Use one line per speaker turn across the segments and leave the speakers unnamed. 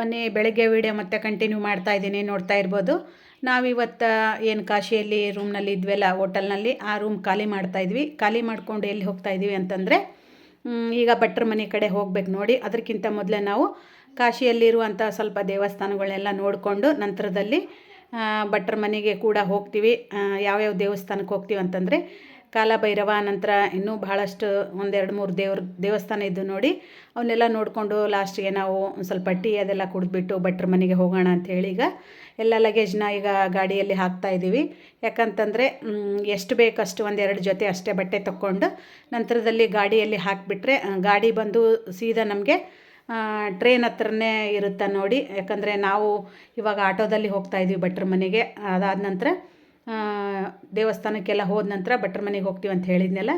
ಬನ್ನಿ ಬೆಳಗ್ಗೆ ವೀಡಿಯೋ ಮತ್ತೆ ಕಂಟಿನ್ಯೂ ಮಾಡ್ತಾ ಇದ್ದೀನಿ, ನೋಡ್ತಾ ಇರ್ಬೋದು. ನಾವಿವತ್ತು, ಏನು ಕಾಶಿಯಲ್ಲಿ ರೂಮ್ನಲ್ಲಿ ಇದ್ವಲ್ಲ ಹೋಟೆಲ್ನಲ್ಲಿ ಆ ರೂಮ್ ಖಾಲಿ ಮಾಡ್ತಾ ಇದ್ವಿ. ಖಾಲಿ ಮಾಡ್ಕೊಂಡು ಎಲ್ಲಿ ಹೋಗ್ತಾ ಇದ್ವಿ ಅಂತಂದರೆ ಈಗ ಭಟ್ರ ಮನೆ ಕಡೆ ಹೋಗ್ಬೇಕು ನೋಡಿ. ಅದಕ್ಕಿಂತ ಮೊದಲೇ ನಾವು ಕಾಶಿಯಲ್ಲಿರುವಂಥ ಸ್ವಲ್ಪ ದೇವಸ್ಥಾನಗಳನ್ನೆಲ್ಲ ನೋಡಿಕೊಂಡು ನಂತರದಲ್ಲಿ ಭಟ್ರ ಮನೆಗೆ ಕೂಡ ಹೋಗ್ತೀವಿ. ಯಾವ್ಯಾವ ದೇವಸ್ಥಾನಕ್ಕೆ ಹೋಗ್ತೀವಿ ಅಂತಂದರೆ ಕಾಲಭೈರವ ನಂತರ ಇನ್ನೂ ಭಾಳಷ್ಟು ಒಂದೆರಡು ಮೂರು ದೇವ್ರ, ದೇವಸ್ಥಾನ ಇದ್ದು ನೋಡಿ, ಅವನ್ನೆಲ್ಲ ನೋಡಿಕೊಂಡು ಲಾಸ್ಟಿಗೆ ನಾವು ಒಂದು ಸ್ವಲ್ಪ ಟೀ ಅದೆಲ್ಲ ಕುಡಿದ್ಬಿಟ್ಟು ಭಟ್ರ ಮನೆಗೆ ಹೋಗೋಣ ಅಂಥೇಳಿ ಈಗ ಎಲ್ಲ ಲಗೇಜ್ನ ಈಗ ಗಾಡಿಯಲ್ಲಿ ಹಾಕ್ತಾ ಇದ್ದೀವಿ. ಯಾಕಂತಂದರೆ ಎಷ್ಟು ಬೇಕಷ್ಟು ಒಂದೆರಡು ಜೊತೆ ಅಷ್ಟೇ ಬಟ್ಟೆ ತಗೊಂಡು ನಂತರದಲ್ಲಿ ಗಾಡಿಯಲ್ಲಿ ಹಾಕಿಬಿಟ್ರೆ ಗಾಡಿ ಬಂದು ಸೀದಾ ನಮಗೆ ಟ್ರೈನ್ ಹತ್ರನೇ ಇರುತ್ತೆ ನೋಡಿ. ಯಾಕಂದರೆ ನಾವು ಇವಾಗ ಆಟೋದಲ್ಲಿ ಹೋಗ್ತಾ ಇದ್ವಿ ಭಟ್ರ ಮನೆಗೆ, ಅದಾದ ನಂತರ ದೇವಸ್ಥಾನಕ್ಕೆಲ್ಲ ಹೋದ ನಂತರ ಭಟ್ರ ಮನೆಗೆ ಹೋಗ್ತೀವಿ ಅಂತ ಹೇಳಿದ್ನಲ್ಲ.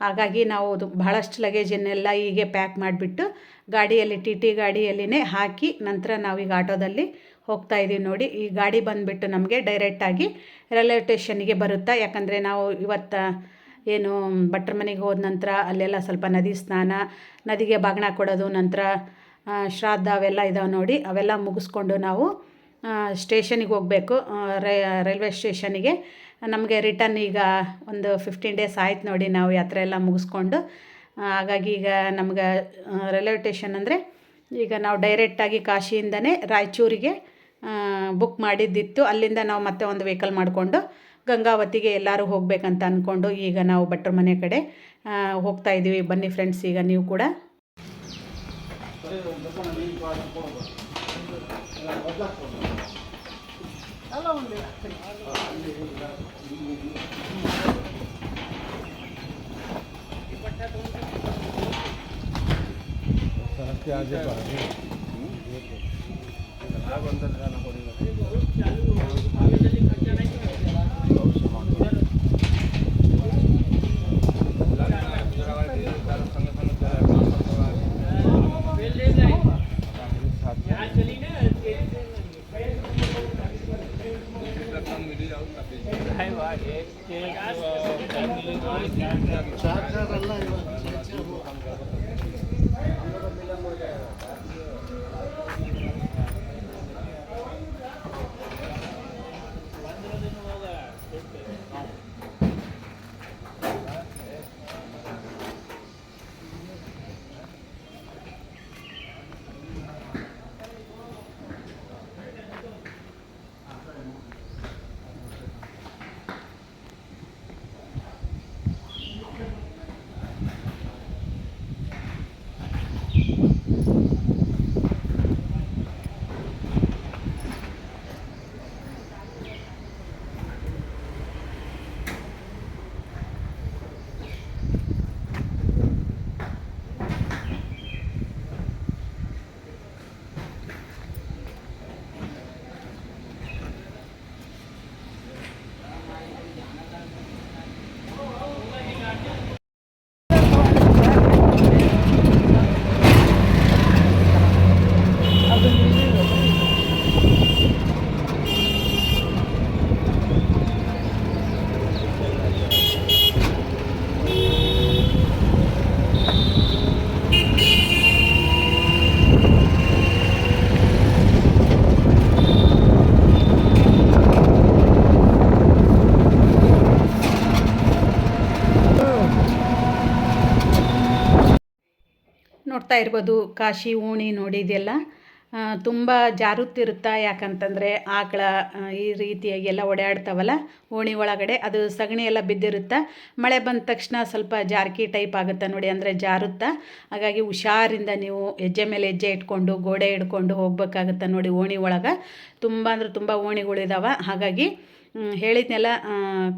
ಹಾಗಾಗಿ ನಾವು ಬಹಳಷ್ಟು ಲಗೇಜನ್ನೆಲ್ಲ ಹೀಗೆ ಪ್ಯಾಕ್ ಮಾಡಿಬಿಟ್ಟು ಗಾಡಿಯಲ್ಲಿ, ಟಿ ಟಿ ಗಾಡಿಯಲ್ಲಿನೇ ಹಾಕಿ ನಂತರ ನಾವೀಗ ಆಟೋದಲ್ಲಿ ಹೋಗ್ತಾ ಇದ್ದೀವಿ ನೋಡಿ. ಈ ಗಾಡಿ ಬಂದುಬಿಟ್ಟು ನಮಗೆ ಡೈರೆಕ್ಟಾಗಿ ರೈಲ್ವೆ ಸ್ಟೇಷನ್ಗೆ ಬರುತ್ತಾ? ಯಾಕಂದರೆ ನಾವು ಇವತ್ತು ಏನು ಭಟ್ರ ಮನೆಗೆ ಹೋದ ನಂತರ ಅಲ್ಲೆಲ್ಲ ಸ್ವಲ್ಪ ನದಿ ಸ್ನಾನ, ನದಿಗೆ ಬಾಗ್ಣ ಕೊಡೋದು, ನಂತರ ಶ್ರಾದ್ದ ಅವೆಲ್ಲ ಇದಾವೆ ನೋಡಿ. ಅವೆಲ್ಲ ಮುಗಿಸ್ಕೊಂಡು ನಾವು ಸ್ಟೇಷನಿಗೆ ಹೋಗಬೇಕು. ರೈಲ್ವೆ ಸ್ಟೇಷನಿಗೆ. ನಮಗೆ ರಿಟರ್ನ್ ಈಗ ಒಂದು ಫಿಫ್ಟೀನ್ ಡೇಸ್ ಆಯ್ತು ನೋಡಿ ನಾವು ಯಾತ್ರೆ ಎಲ್ಲ ಮುಗಿಸ್ಕೊಂಡು. ಹಾಗಾಗಿ ಈಗ ನಮ್ಗೆ ರೈಲ್ವೆ ಸ್ಟೇಷನ್ ಅಂದರೆ ಈಗ ನಾವು ಡೈರೆಕ್ಟಾಗಿ ಕಾಶಿಯಿಂದನೇ ರಾಯಚೂರಿಗೆ ಬುಕ್ ಮಾಡಿದ್ದಿತ್ತು. ಅಲ್ಲಿಂದ ನಾವು ಮತ್ತೆ ಒಂದು ವೆಹಿಕಲ್ ಮಾಡಿಕೊಂಡು ಗಂಗಾವತಿಗೆ ಎಲ್ಲರೂ ಹೋಗಬೇಕಂತ ಅಂದ್ಕೊಂಡು ಈಗ ನಾವು ಭಟ್ರ ಮನೆ ಕಡೆ ಹೋಗ್ತಾ ಇದ್ದೀವಿ ಬನ್ನಿ ಫ್ರೆಂಡ್ಸ್ ಈಗ ನೀವು ಕೂಡ.
ఎలా ఉంది આજે ભાગે ನೋಡ್ತಾ ಇರ್ಬೋದು, ಕಾಶಿ, ಓಣಿ ನೋಡಿ ಇದೆಲ್ಲ. ತುಂಬ ಜಾರುತ್ತಿರುತ್ತಾ ಯಾಕಂತಂದರೆ ಆಕಳ ಈ ರೀತಿಯಾಗಿ ಎಲ್ಲ ಓಡಾಡ್ತಾವಲ್ಲ, ಓಣಿ ಒಳಗಡೆ ಅದು ಸಗಣಿ ಎಲ್ಲ ಬಿದ್ದಿರುತ್ತಾ. ಮಳೆ ಬಂದ ತಕ್ಷಣ ಸ್ವಲ್ಪ ಜಾರ್ಕಿ ಟೈಪ್ ಆಗುತ್ತೆ ನೋಡಿ, ಅಂದರೆ ಜಾರುತ್ತಾ. ಹಾಗಾಗಿ ಹುಷಾರಿಂದ ನೀವು ಹೆಜ್ಜೆ ಮೇಲೆ ಹೆಜ್ಜೆ ಇಟ್ಕೊಂಡು, ಗೋಡೆ ಇಟ್ಕೊಂಡು ಹೋಗ್ಬೇಕಾಗುತ್ತೆ ನೋಡಿ ಓಣಿ ಒಳಗೆ. ತುಂಬ ಅಂದರೆ ತುಂಬ ಓಣಿಗಳಿದಾವೆ ಹಾಗಾಗಿ ಹೇಳಿದ್ನೆಲ್ಲ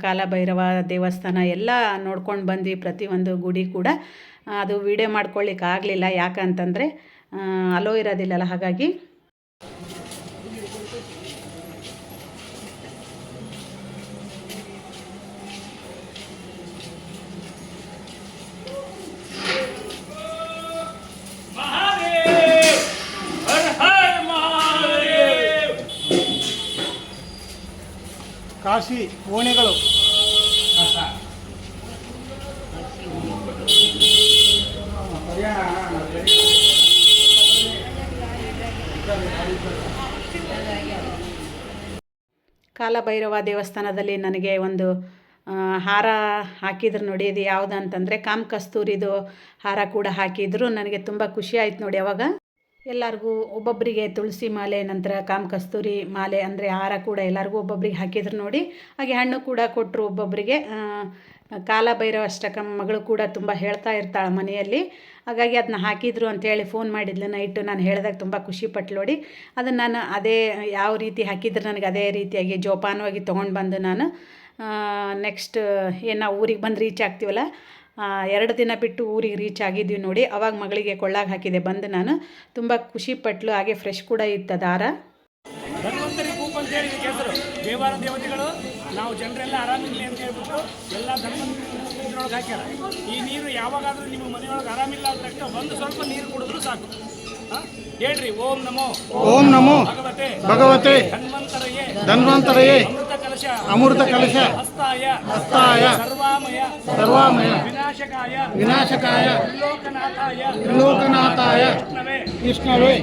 ಕಾಲಭೈರವ ದೇವಸ್ಥಾನ ಎಲ್ಲ ನೋಡ್ಕೊಂಡು ಬಂದ್ವಿ ಪ್ರತಿಯೊಂದು ಗುಡಿ ಕೂಡ. ಅದು ವೀಡಿಯೋ ಮಾಡ್ಕೊಳ್ಳಿಕ್ಕೆ ಆಗಲಿಲ್ಲ. ಯಾಕಂತಂದರೆ ಅಲೋ ಇರೋದಿಲ್ಲಲ್ಲ ಹಾಗಾಗಿ. ಕಾಶಿ ಓಣಿಗಳು.
ಕಾಲಭೈರವ ದೇವಸ್ಥಾನದಲ್ಲಿ ನನಗೆ ಒಂದು ಹಾರ ಹಾಕಿದ್ರು ನೋಡಿ, ಇದು ಯಾವುದು ಅಂತಂದರೆ ಕಾಮ್ ಕಸ್ತೂರಿದು ಹಾರ ಕೂಡ ಹಾಕಿದ್ರು. ನನಗೆ ತುಂಬ ಖುಷಿ ಆಯ್ತು ನೋಡಿ ಅವಾಗ. ಎಲ್ಲರಿಗೂ ಒಬ್ಬೊಬ್ಬರಿಗೆ ತುಳಸಿ ಮಾಲೆ, ನಂತರ ಕಾಮ್ ಕಸ್ತೂರಿ ಮಾಲೆ ಅಂದರೆ ಹಾರ ಕೂಡ ಎಲ್ಲರಿಗೂ ಒಬ್ಬೊಬ್ಬರಿಗೆ ಹಾಕಿದ್ರು ನೋಡಿ. ಹಾಗೆ ಹಣ್ಣು ಕೂಡ ಕೊಟ್ಟರು ಒಬ್ಬೊಬ್ಬರಿಗೆ ಕಾಲಭೈರವ ಅಷ್ಟಕಂ ಮಗಳು ಕೂಡ ತುಂಬ ಹೇಳ್ತಾ ಇರ್ತಾಳೆ ಮನೆಯಲ್ಲಿ. ಹಾಗಾಗಿ ಅದನ್ನ ಹಾಕಿದ್ರು ಅಂತೇಳಿ ಫೋನ್ ಮಾಡಿದ್ಲು ನೈಟು ನಾನು ಹೇಳಿದಾಗ ತುಂಬ ಖುಷಿ ಪಟ್ಲು ನೋಡಿ. ಅದನ್ನು ನಾನು ಅದೇ ಯಾವ ರೀತಿ ಹಾಕಿದ್ರೆ ನನಗೆ ಅದೇ ರೀತಿಯಾಗಿ ಜೋಪಾನವಾಗಿ ತೊಗೊಂಡು ಬಂದು ನಾನು ನೆಕ್ಸ್ಟ್ ಏನು ನಾವು ಊರಿಗೆ ಬಂದು ರೀಚ್ ಆಗ್ತೀವಲ್ಲ ಎರಡು ದಿನ ಬಿಟ್ಟು ಊರಿಗೆ ರೀಚ್ ಆಗಿದ್ವಿ ನೋಡಿ. ಅವಾಗ ಮಗಳಿಗೆ ಕೊಳ್ಳಾಗ ಹಾಕಿದೆ ಬಂದು ನಾನು. ತುಂಬ ಖುಷಿ ಪಟ್ಲು. ಹಾಗೆ ಫ್ರೆಶ್ ಕೂಡ ಇತ್ತು ದಾರ.
ದೇವಾರ ದೇವತೆಗಳು. ನಾವು ಜನರೆಲ್ಲ ಆರಾಮಿರಲಿ ಅಂತ ಹೇಳ್ಬಿಟ್ಟು ಎಲ್ಲ ಇದ್ರೊಳಗೆ ಹಾಕ್ಯಾರ. ಈ ನೀರು ಯಾವಾಗಾದ್ರೂ ನಿಮ್ಮ ಮನೆಯೊಳಗೆ ಆರಾಮಿಲ್ಲ ಅಂತ ತಕ್ಷಣ ಒಂದು ಸ್ವಲ್ಪ ನೀರು ಕುಡಿದ್ರು ಸಾಕು? ಹೇಳ್ರಿ ಓಂ ನಮೋ.
ಓಂ ನಮೋ.
ಭಗವತೆ.
ಭಗವತೆ.
ಧನ್ವಂತರಯೇ
ಧನ್ವಂತರಯೇ.
ಅಮೃತ ಕಲಶ.
ಅಮೃತ ಕಲಶ.
ಹಸ್ತಾಯ.
ಹಸ್ತಾಯ.
ಸರ್ವಾಮಯ.
ಸರ್ವಾಮಯ.
ವಿನಾಶಕಾಯ.
ವಿನಾಶಕಾಯ.
ತ್ರಿಲೋಕನಾಥಾಯ.
ತ್ರಿಲೋಕನಾಥಾಯ.
ಕೃಷ್ಣವೇ.
ಕೃಷ್ಣವೇ.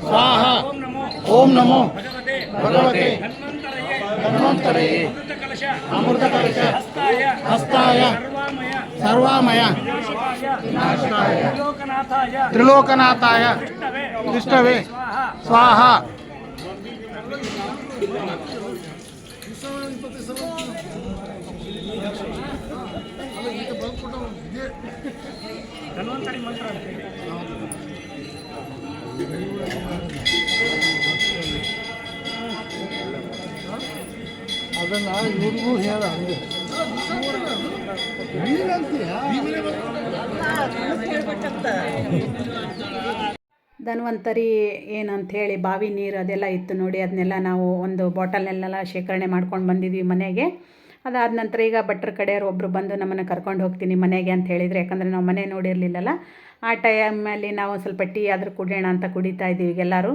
ಸ್ವಾಹ.
ಓಂ ನಮೋ.
ಓಂ ನಮೋ.
ಭಗವತೆ.
ಭಗವತೆ.
ಧನ್ವಂತರಯೇ
ಧನ್ವಂತರಯೇ
ಅಮೃತ ಕಲಶ
ಅಮೃತ ಕಲಶ
ಹಸ್ತಾಯ
ಹಸ್ತಾಯ
ಸರ್ವಾಮಯ
ಸರ್ವಾಮಯ
ವಿನಾಶಕಾಯ
ಅದನ್ನ ಇವ್ರಿಗೂ ಹೇಳ
ಧನ್ವಂತರಿ ಏನಂತ ಹೇಳಿ ಬಾವಿ ನೀರು ಅದೆಲ್ಲ ಇತ್ತು ನೋಡಿ ಅದನ್ನೆಲ್ಲ ನಾವು ಒಂದು ಬಾಟಲ್ನೆಲ್ಲ ಶೇಖರಣೆ ಮಾಡ್ಕೊಂಡು ಬಂದಿದ್ವಿ ಮನೆಗೆ. ಅದಾದ ನಂತರ ಈಗ ಭಟ್ರ ಕಡೆಯವರು ಒಬ್ಬರು ಬಂದು ನಮ್ಮನ್ನು ಕರ್ಕೊಂಡು ಹೋಗ್ತೀನಿ ಮನೆಗೆ ಅಂತ ಹೇಳಿದ್ರು. ಯಾಕಂದರೆ ನಾವು ಮನೆ ನೋಡಿರಲಿಲ್ಲಲ್ಲ. ಆ ಟೈಮಲ್ಲಿ ನಾವು ಸ್ವಲ್ಪ ಟೀ ಆದರೂ ಕುಡಿಯೋಣ ಅಂತ ಕುಡಿತಾ ಇದ್ದೀವಿ ಎಲ್ಲರೂ.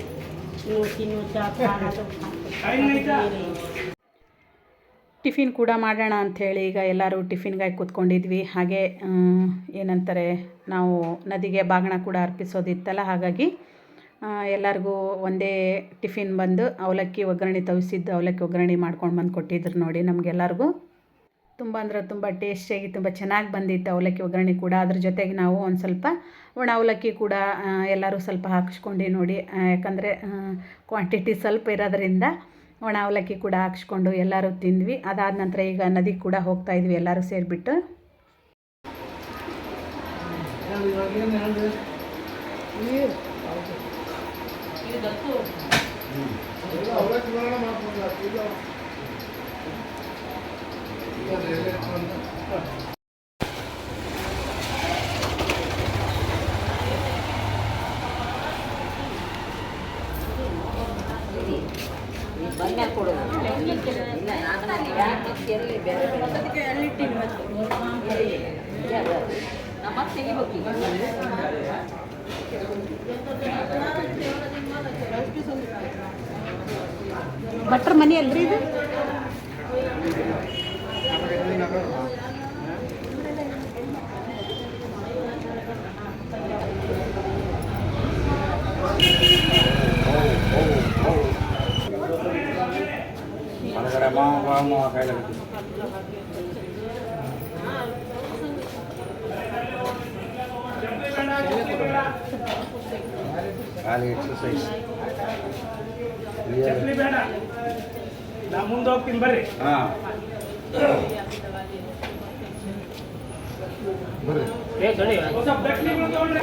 ಟಿಫಿನ್ ಕೂಡ ಮಾಡೋಣ ಅಂಥೇಳಿ ಈಗ ಎಲ್ಲರೂ ಟಿಫಿನ್ಗಾಗಿ ಕೂತ್ಕೊಂಡಿದ್ವಿ ಹಾಗೆ ಏನಂತಾರೆ ನಾವು ನದಿಗೆ ಬಾಗಣ ಕೂಡ ಅರ್ಪಿಸೋದಿತ್ತಲ್ಲ ಹಾಗಾಗಿ ಎಲ್ಲರಿಗೂ ಒಂದೇ ಟಿಫಿನ್ ಬಂದು ಅವಲಕ್ಕಿ ಒಗ್ಗರಣೆ ತವಿಸಿದ್ದು ಅವಲಕ್ಕಿ ಒಗ್ಗರಣೆ ಮಾಡ್ಕೊಂಡು ಬಂದು ಕೊಟ್ಟಿದ್ರು ನೋಡಿ ನಮಗೆಲ್ಲರಿಗೂ ತುಂಬ ಅಂದರೆ ತುಂಬ ಟೇಸ್ಟಿಯಾಗಿ ತುಂಬ ಚೆನ್ನಾಗಿ ಬಂದಿತ್ತು ಅವಲಕ್ಕಿ ಒಗ್ಗರಣೆ ಕೂಡ. ಅದ್ರ ಜೊತೆಗೆ ನಾವು ಒಂದು ಸ್ವಲ್ಪ ಒಣ ಅವಲಕ್ಕಿ ಕೂಡ ಎಲ್ಲರೂ ಸ್ವಲ್ಪ ಹಾಕ್ಸ್ಕೊಂಡು ನೋಡಿ. ಯಾಕಂದರೆ ಕ್ವಾಂಟಿಟಿ ಸ್ವಲ್ಪ ಇರೋದ್ರಿಂದ ಒಣ ಅವಲಕ್ಕಿ ಕೂಡ ಹಾಕ್ಸ್ಕೊಂಡು ಎಲ್ಲರೂ ತಿಂದ್ವಿ. ಅದಾದ ನಂತರ ಈಗ ನದಿಗೆ ಕೂಡ ಹೋಗ್ತಾ ಇದ್ವಿ ಎಲ್ಲರೂ ಸೇರಿಬಿಟ್ಟು. ಭಟ್ರ ಮನಿ ಅಲ್ರಿ ಇದು?
ಖಾಲಿ ಎಕ್ಸಸೈಸ್
ಚಟ್ನಿ ಬೇಡ ನಾ ಮುಂದೆ ಹೋಗ್ತೀನಿ ಬರ್ರಿ
ಹಾಂ ಬರ್ರಿ
ಸ್ವಲ್ಪ ಚಟ್ನಿಗಳು ತಗೊಂಡ್ರೆ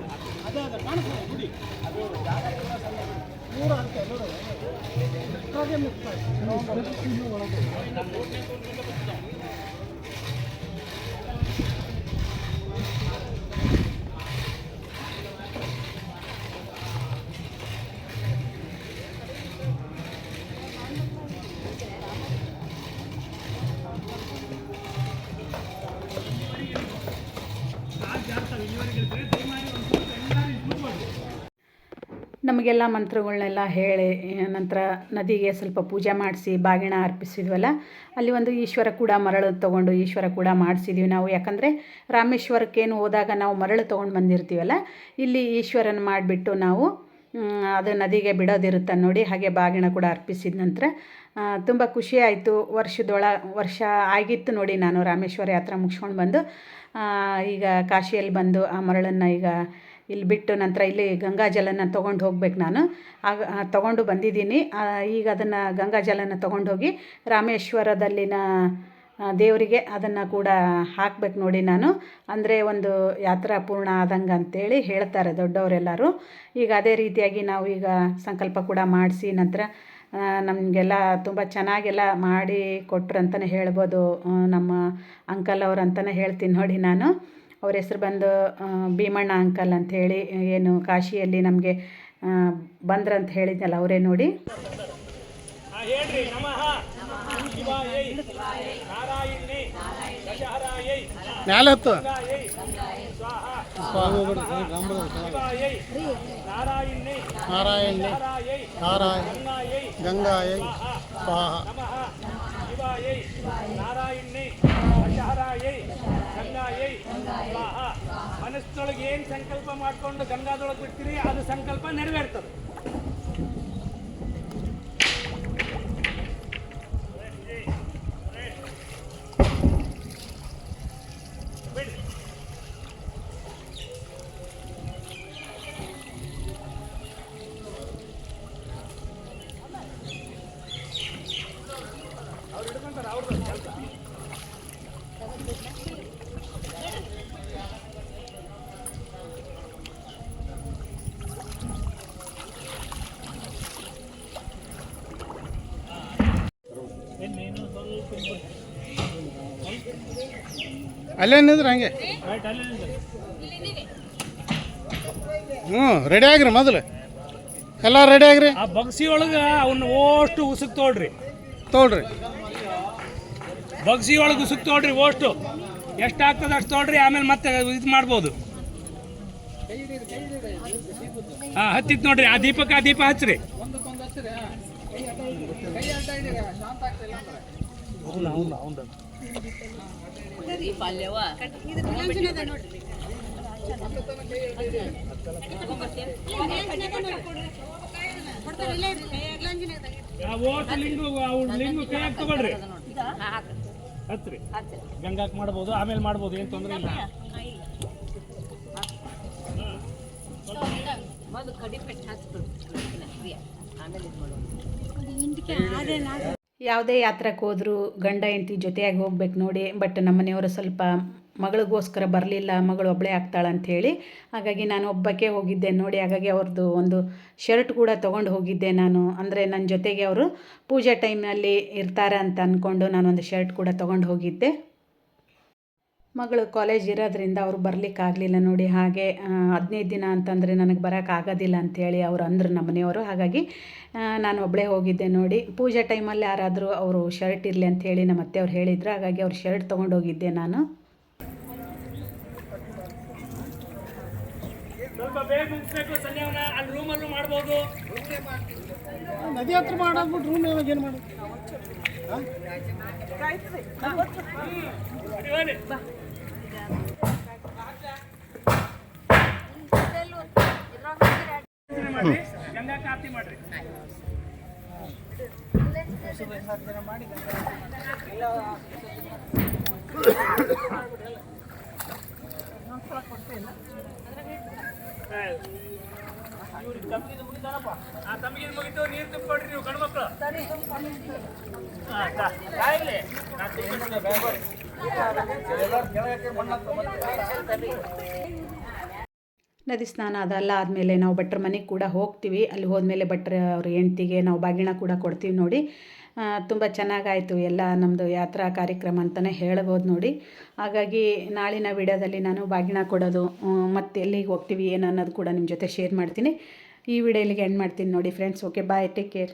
ಹೌದೌದು ರೀ ನಮಗೆಲ್ಲ ಮಂತ್ರಗಳನ್ನೆಲ್ಲ ಹೇಳಿ ನಂತರ ನದಿಗೆ ಸ್ವಲ್ಪ ಪೂಜೆ ಮಾಡಿಸಿ, ಬಾಗಿಣ ಅರ್ಪಿಸಿದ್ವಲ್ಲ, ಅಲ್ಲಿ ಒಂದು ಈಶ್ವರ ಕೂಡ ಮರಳು ತೊಗೊಂಡು ಈಶ್ವರ ಕೂಡ ಮಾಡಿಸಿದ್ವಿ ನಾವು. ಯಾಕಂದರೆ ರಾಮೇಶ್ವರಕ್ಕೇನು ಹೋದಾಗ ನಾವು ಮರಳು ತೊಗೊಂಡು ಬಂದಿರ್ತೀವಲ್ಲ, ಇಲ್ಲಿ ಈಶ್ವರನ ಮಾಡಿಬಿಟ್ಟು ನಾವು ಅದು ನದಿಗೆ ಬಿಡೋದಿರುತ್ತೆ ನೋಡಿ, ಹಾಗೆ ಬಾಗಿಣ ಕೂಡ ಅರ್ಪಿಸಿದ ನಂತರ ತುಂಬ ಖುಷಿ ಆಯಿತು. ವರ್ಷದೊಳ, ವರ್ಷ ಆಗಿತ್ತು ನೋಡಿ ನಾನು ರಾಮೇಶ್ವರ ಯಾತ್ರೆ ಮುಗಿಸ್ಕೊಂಡು ಬಂದು. ಈಗ ಕಾಶಿಯಲ್ಲಿ ಬಂದು ಆ ಮರಳನ್ನು ಈಗ ಇಲ್ಲಿ ಬಿಟ್ಟು ನಂತರ ಇಲ್ಲಿ ಗಂಗಾ ಜಲನ ತೊಗೊಂಡು ಹೋಗ್ಬೇಕು ನಾನು. ಆಗ ತೊಗೊಂಡು ಬಂದಿದ್ದೀನಿ. ಈಗ ಅದನ್ನು ಗಂಗಾ ಜಲನ ತೊಗೊಂಡು ಹೋಗಿ ರಾಮೇಶ್ವರದಲ್ಲಿನ ದೇವರಿಗೆ ಅದನ್ನು ಕೂಡ ಹಾಕ್ಬೇಕು ನೋಡಿ ನಾನು. ಅಂದರೆ ಒಂದು ಯಾತ್ರಾ ಪೂರ್ಣ ಆದಂಗೆ ಅಂತೇಳಿ ಹೇಳ್ತಾರೆ ದೊಡ್ಡವರೆಲ್ಲರೂ. ಈಗ ಅದೇ ರೀತಿಯಾಗಿ ನಾವು ಈಗ ಸಂಕಲ್ಪ ಕೂಡ ಮಾಡಿಸಿ ನಂತರ ನಮಗೆಲ್ಲ ತುಂಬ ಚೆನ್ನಾಗೆಲ್ಲ ಮಾಡಿ ಕೊಟ್ರು ಅಂತಲೇ ಹೇಳ್ಬೋದು ನಮ್ಮ ಅಂಕಲ್ ಅವ್ರು ಅಂತಲೇ ಹೇಳ್ತೀನಿ ನೋಡಿ ನಾನು. ಅವ್ರ ಹೆಸ್ರು ಬಂದು ಭೀಮಣ್ಣ ಅಂಕಲ್ ಹೇಳಿ ಏನು ಕಾಶಿಯಲ್ಲಿ ನಮಗೆ ಬಂದ್ರಂತ ಹೇಳಿದ್ನಲ್ಲ ಅವರೇ ನೋಡಿ.
ನಾರಾಯಣಿ. ನಾರಾಯಣಿ. ಗಂಗಾಯೈ.
ಗಂಗಾಯ. ಸ್ವಾಹ
ನಮಃ ಶಿವಾಯೈ ನಾರಾಯಣಿ ದಶಹರಾಯೈ ಗಂಗಾಯೈ ಸ್ವಾಹ ಮನಸ್ಸೊಳಗೆ ಏನು ಸಂಕಲ್ಪ ಮಾಡ್ಕೊಂಡು ಗಂಗಾದೊಳಗೆ ಬಿಡ್ತೀರಿ ಅದು ಸಂಕಲ್ಪ ನೆರವೇರ್ತದೆ.
ಅಲ್ಲೇ ನಿಂದ್ರಿ ಹಂಗೆ. ಹ್ಞೂ ರೆಡಿ ಆಗ್ರಿ ಮೊದಲು. ಎಲ್ಲ ರೆಡಿ ಆಗ್ರಿ?
ಆ ಬಗ್ಸಿ ಒಳಗೆ ಅವನ್ನ ಓಷ್ಟು ಉಸುಕ್ ತೋಡ್ರಿ
ತೊಗೊಳ್ರಿ
ಬಗ್ಸಿ ಒಳಗೆ ಉಸುಕ್ ತೋಡ್ರಿ ಓಷ್ಟು. ಎಷ್ಟು ಆಗ್ತದೆ ಅಷ್ಟು ತೋಡ್ರಿ ಆಮೇಲೆ ಮತ್ತೆ ಇದು ಮಾಡ್ಬೋದು. ಹಾ ಹತ್ತಿತ್ತು ನೋಡ್ರಿ ಆ ದೀಪಕ್ಕೆ ಆ ದೀಪ ಹಚ್ಚ್ರಿ ಆ ಓಟ್ ಲಿಂಗು ಅವ್ರ ಲಿಂಗು ಕೈಯಾಗ ತಗೊಳ್ರಿ. ಹತ್ರಿ. ಗಂಗಾಕ್ ಮಾಡ್ಬೋದು ಆಮೇಲೆ ಮಾಡ್ಬೋದು ಏನು ತೊಂದರೆ ಇಲ್ಲ.
ಯಾವುದೇ ಯಾತ್ರಕ್ಕೆ ಹೋದರೂ ಗಂಡ ಹೆಂಡತಿ ಜೊತೆಯಾಗಿ ಹೋಗ್ಬೇಕು ನೋಡಿ ಬಟ್ ನಮ್ಮ ಮನೆಯವರು ಸ್ವಲ್ಪ ಮಗಳಿಗೋಸ್ಕರ ಬರಲಿಲ್ಲ, ಮಗಳು ಒಬ್ಬಳೇ ಅಂಥೇಳಿ ಹಾಗಾಗಿ ನಾನು ಒಬ್ಬಕ್ಕೆ ಹೋಗಿದ್ದೆ ನೋಡಿ, ಹಾಗಾಗಿ ಅವ್ರದ್ದು ಒಂದು ಶರ್ಟ್ ಕೂಡ ತೊಗೊಂಡು ಹೋಗಿದ್ದೆ ನಾನು. ಅಂದರೆ ನನ್ನ ಜೊತೆಗೆ ಅವರು ಪೂಜೆ ಟೈಮ್ನಲ್ಲಿ ಇರ್ತಾರೆ ಅಂತ ಅಂದ್ಕೊಂಡು ನಾನೊಂದು ಶರ್ಟ್ ಕೂಡ ತೊಗೊಂಡು ಹೋಗಿದ್ದೆ. ಮಗಳು ಕಾಲೇಜ್ ಇರೋದ್ರಿಂದ ಅವರು ಬರಲಿಕ್ಕಾಗಲಿಲ್ಲ ನೋಡಿ ಹಾಗೆ ಹದಿನೈದು ದಿನ ಅಂತಂದರೆ ನನಗೆ ಬರೋಕ್ಕಾಗೋದಿಲ್ಲ ಅಂಥೇಳಿ ಅವ್ರು ಅಂದರು ನಮ್ಮ ಮನೆಯವರು. ಹಾಗಾಗಿ ನಾನು ಒಬ್ಬಳೇ ಹೋಗಿದ್ದೆ ನೋಡಿ. ಪೂಜೆ ಟೈಮಲ್ಲಿ ಯಾರಾದರೂ ಅವರು ಶರ್ಟ್ ಇರಲಿ ಅಂಥೇಳಿ ನಮ್ಮ ಅತ್ತೆ ಅವ್ರು ಹೇಳಿದ್ರು. ಹಾಗಾಗಿ ಅವ್ರು ಶರ್ಟ್ ತೊಗೊಂಡು ಹೋಗಿದ್ದೆ ನಾನು
ನದಿ ಹತ್ರ ರೂಮ್ ಏನು ಮಾಡೋದು
ಆ ತಮ್ಮಿಗೆ ಮುಗಿತು ನೀರು ತುಂಬಿಕೊಡ್ರಿ ನೀವು ಗಂಡು ಮಕ್ಕಳು ಹಾಂ ಕಾಯಿಲೆ
ನದಿ ಸ್ನಾನ ಅದೆಲ್ಲ ಆದಮೇಲೆ ನಾವು ಭಟ್ರ ಮನೆಗೆ ಕೂಡ ಹೋಗ್ತೀವಿ. ಅಲ್ಲಿ ಹೋದ್ಮೇಲೆ ಭಟ್ರ ಅವ್ರ ಹೆಂಡ್ತಿಗೆ ನಾವು ಬಾಗಿಣ ಕೂಡ ಕೊಡ್ತೀವಿ ನೋಡಿ. ತುಂಬ ಚೆನ್ನಾಗಾಯಿತು ಎಲ್ಲ ನಮ್ಮದು ಯಾತ್ರಾ ಕಾರ್ಯಕ್ರಮ ಅಂತಲೇ ಹೇಳ್ಬೋದು ನೋಡಿ. ಹಾಗಾಗಿ ನಾಳಿನ ವಿಡಿಯೋದಲ್ಲಿ ನಾನು ಬಾಗಿಣ ಕೊಡೋದು ಮತ್ತು ಎಲ್ಲಿಗೆ ಹೋಗ್ತೀವಿ, ಏನು ಅನ್ನೋದು ಕೂಡ ನಿಮ್ಮ ಜೊತೆ ಶೇರ್ ಮಾಡ್ತೀನಿ. ಈ ವಿಡಿಯೋ ಇಲ್ಲಿಗೆ ಎಂಡ್ ಮಾಡ್ತೀನಿ ನೋಡಿ friends okay bye take care